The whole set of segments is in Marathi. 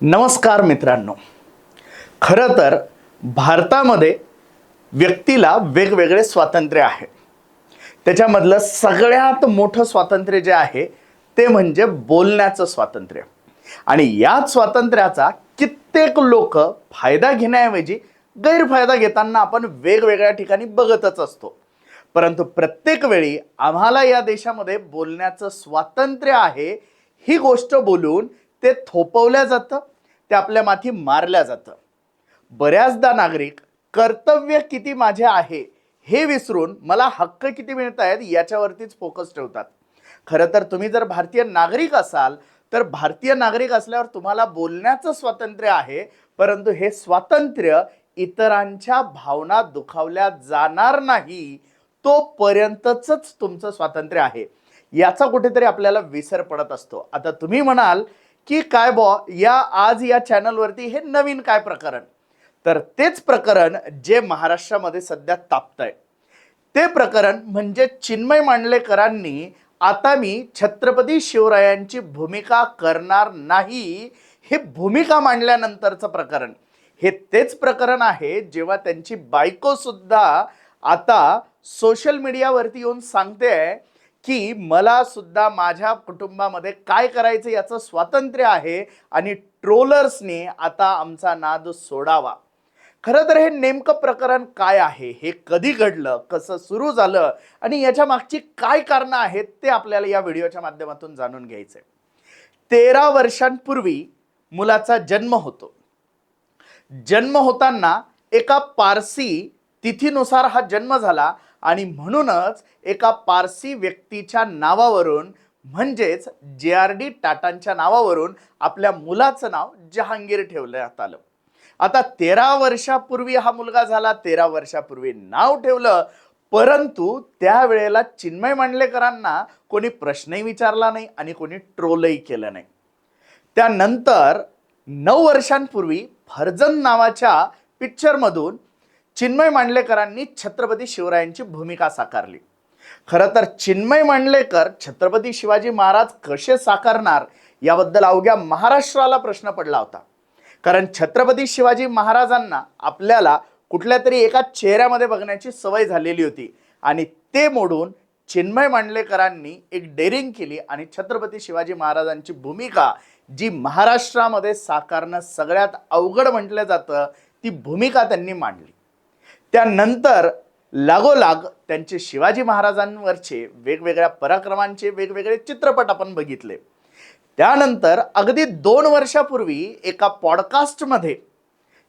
नमस्कार मित्रांनो. खरं तर भारतामध्ये व्यक्तीला वेगवेगळे स्वातंत्र्य आहे. त्याच्यामधलं सगळ्यात मोठं स्वातंत्र्य जे आहे ते म्हणजे बोलण्याचं स्वातंत्र्य. आणि याच स्वातंत्र्याचा कित्येक लोक फायदा घेण्याऐवजी गैरफायदा घेताना आपण वेगवेगळ्या ठिकाणी बघतच असतो. परंतु प्रत्येक वेळी आम्हाला या देशामध्ये बोलण्याचं स्वातंत्र्य आहे ही गोष्ट बोलून ते थोपवल्या जातं ते आपल्या माथी मारल्या जातं. बऱ्याचदा नागरिक कर्तव्य किती माझे आहे हे विसरून मला हक्क किती मिळत आहेत याच्यावरतीच फोकस ठेवतात. खरं तर तुम्ही जर भारतीय नागरिक असाल तर भारतीय नागरिक असल्यावर तुम्हाला बोलण्याचं स्वातंत्र्य आहे परंतु हे स्वातंत्र्य इतरांच्या भावना दुखावल्या जाणार नाही तोपर्यंतच तुमचं स्वातंत्र्य आहे. याचा कुठेतरी आपल्याला विसर पडत असतो. आता तुम्ही म्हणाल की काय बॉ या आज या चॅनलवरती हे नवीन काय प्रकरण? तर तेच प्रकरण जे महाराष्ट्रामध्ये सध्या तापतंय. ते प्रकरण म्हणजे चिन्मय मांडलेकरांनी आता मी छत्रपती शिवरायांची भूमिका करणार नाही हे भूमिका मांडल्यानंतरचं प्रकरण. हे तेच प्रकरण आहे जेव्हा त्यांची बायको सुद्धा आता सोशल मीडियावरती येऊन सांगते की मला सुद्धा माझ्या कुटुंबामध्ये काय करायचं याचं स्वातंत्र्य आहे आणि ट्रोलर्सने आता आमचा नाद सोडावा. खरं तर हे नेमकं प्रकरण काय आहे? हे कधी घडलं? कसं सुरू झालं? आणि याच्या मागची काय कारणं आहेत ते आपल्याला या व्हिडिओच्या माध्यमातून जाणून घ्यायचंय. तेरा वर्षांपूर्वी मुलाचा जन्म होतो. जन्म होताना एका पारसी तिथीनुसार हा जन्म झाला आणि म्हणूनच एका पारसी व्यक्तीच्या नावावरून म्हणजेच जे आर डी टाटांच्या नावावरून आपल्या मुलाचं नाव जहांगीर ठेवण्यात आलं. आता तेरा वर्षापूर्वी हा मुलगा झाला तेरा वर्षापूर्वी नाव ठेवलं परंतु त्यावेळेला चिन्मय मांडलेकरांना कोणी प्रश्नही विचारला नाही आणि कोणी ट्रोलही केलं नाही. त्यानंतर नऊ वर्षांपूर्वी फर्जन नावाच्या पिक्चरमधून चिन्मय मांडलेकरांनी छत्रपती शिवरायांची भूमिका साकारली. खरं तर चिन्मय मांडलेकर छत्रपती शिवाजी महाराज कसे साकारणार याबद्दल अवघ्या महाराष्ट्राला प्रश्न पडला होता. कारण छत्रपती शिवाजी महाराजांना आपल्याला कुठल्या तरी एका चेहऱ्यामध्ये बघण्याची सवय झालेली होती आणि ते मोडून चिन्मय मांडलेकरांनी एक डेअरिंग केली आणि छत्रपती शिवाजी महाराजांची भूमिका जी महाराष्ट्रामध्ये साकारणं सगळ्यात अवघड म्हटलं जातं ती भूमिका त्यांनी मांडली. त्यानंतर लागोलाग त्यांचे शिवाजी महाराजांवरचे वेगवेगळ्या पराक्रमांचे वेगवेगळे चित्रपट आपण बघितले. त्यानंतर अगदी दोन वर्षापूर्वी एका पॉडकास्टमध्ये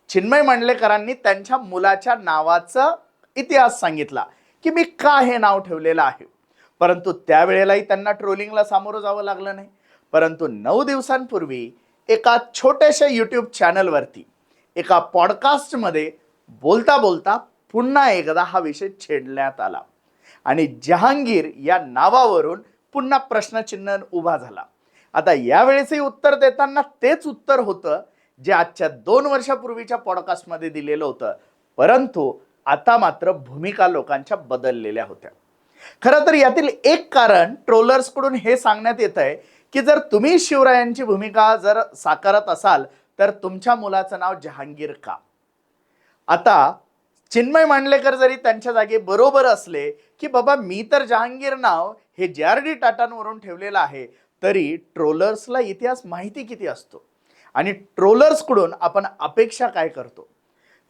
चिन्मय मांडलेकरांनी त्यांच्या मुलाच्या नावाचा इतिहास सांगितला की मी का हे नाव ठेवलेलं आहे? परंतु त्यावेळेलाही त्यांना ट्रोलिंगला सामोरं जावं लागलं नाही. परंतु नऊ दिवसांपूर्वी एका छोट्याशा यूट्यूब चॅनलवरती एका पॉडकास्टमध्ये बोलता बोलता पुन्हा एकदा हा विषय छेडण्यात आला. आणि जहांगीर या नावावरून पुन्हा प्रश्नचिन्ह उभा झाला. आता यावेळेसही उत्तर देताना तेच उत्तर होतं जे आजच्या दोन वर्षापूर्वीच्या पॉडकास्टमध्ये दिलेलं होतं. परंतु आता मात्र भूमिका लोकांच्या बदललेल्या होत्या. खरं तर यातील एक कारण ट्रोलर्सकडून हे सांगण्यात येत आहे की जर तुम्ही शिवरायांची भूमिका जर साकारत असाल तर तुमच्या मुलाचं नाव जहांगीर का? आता चिन्मय मांडलेकर जरी त्यांच्या जागी बरोबर असले की बाबा मी तर जहांगीर नाव हे जे आर डी टाटांवरून ठेवलेलं आहे तरी ट्रोलर्सला इतिहास माहिती किती असतो? आणि ट्रोलर्सकडून आपण अपेक्षा काय करतो?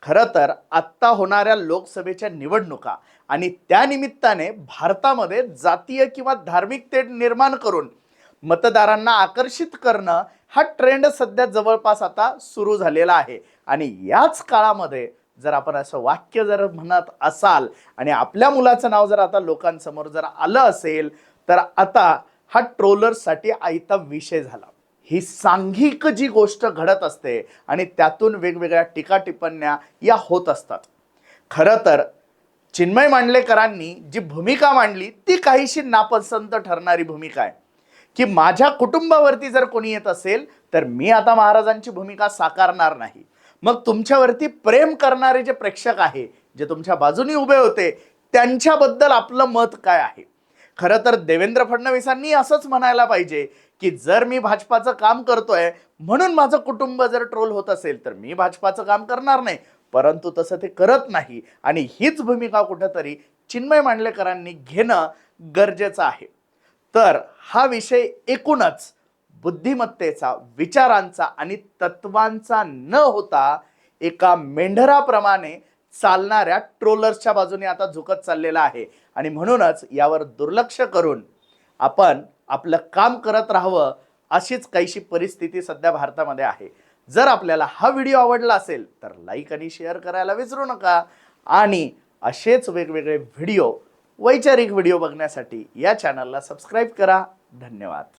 खरं तर आत्ता होणाऱ्या लोकसभेच्या निवडणुका आणि त्या निमित्ताने भारतामध्ये जातीय किंवा धार्मिक तेढ निर्माण करून मतदारांना आकर्षित करणं हा ट्रेंड सध्या जवळपास आता सुरू झालेला आहे. आणि याच काळामध्ये जर आपण असं वाक्य जर म्हणत असाल आणि आपल्या मुलाचं नाव जर आता लोकांसमोर जर आलं असेल तर आता हा ट्रोलर्ससाठी आयता विषय झाला. ही सांघिक जी गोष्ट घडत असते आणि त्यातून वेगवेगळ्या टीका टिप्पण्या या होत असतात. खरं तर चिन्मय मांडलेकरांनी जी भूमिका मांडली ती काहीशी नापसंत ठरणारी भूमिका आहे. की माझ्या कुटुंबावरती जर कोणी येत असेल तर मी आता महाराजांची भूमिका साकारणार नाही. मग तुमच्यावरती प्रेम करणारे जे प्रेक्षक आहे जे तुमच्या बाजूनी उभे होते त्यांच्याबद्दल आपलं मत काय आहे? खरं तर देवेंद्र फडणवीसांनी असंच म्हणायला पाहिजे की जर मी भाजपाचं काम करतोय म्हणून माझं कुटुंब जर ट्रोल होत असेल तर मी भाजपाचं काम करणार नाही. परंतु तसं ते करत नाही. आणि हीच भूमिका कुठंतरी चिन्मय मांडलेकरांनी घेणं गरजेचं आहे. तर हा विषय एकूणच बुद्धिमत्तेचा विचारांचा आणि तत्वांचा न होता एका मेंढराप्रमाणे चालणाऱ्या ट्रोलर्सच्या बाजूने आता झुकत चाललेला आहे. आणि म्हणूनच यावर दुर्लक्ष करून आपण आपलं काम करत राहावं अशीच काहीशी परिस्थिती सध्या भारतामध्ये आहे. जर आपल्याला हा व्हिडिओ आवडला असेल तर लाईक आणि शेअर करायला विसरू नका. आणि असेच वेगवेगळे व्हिडिओ वैचारिक व्हिडिओ बघण्यासाठी या चॅनलला सबस्क्राईब करा. धन्यवाद.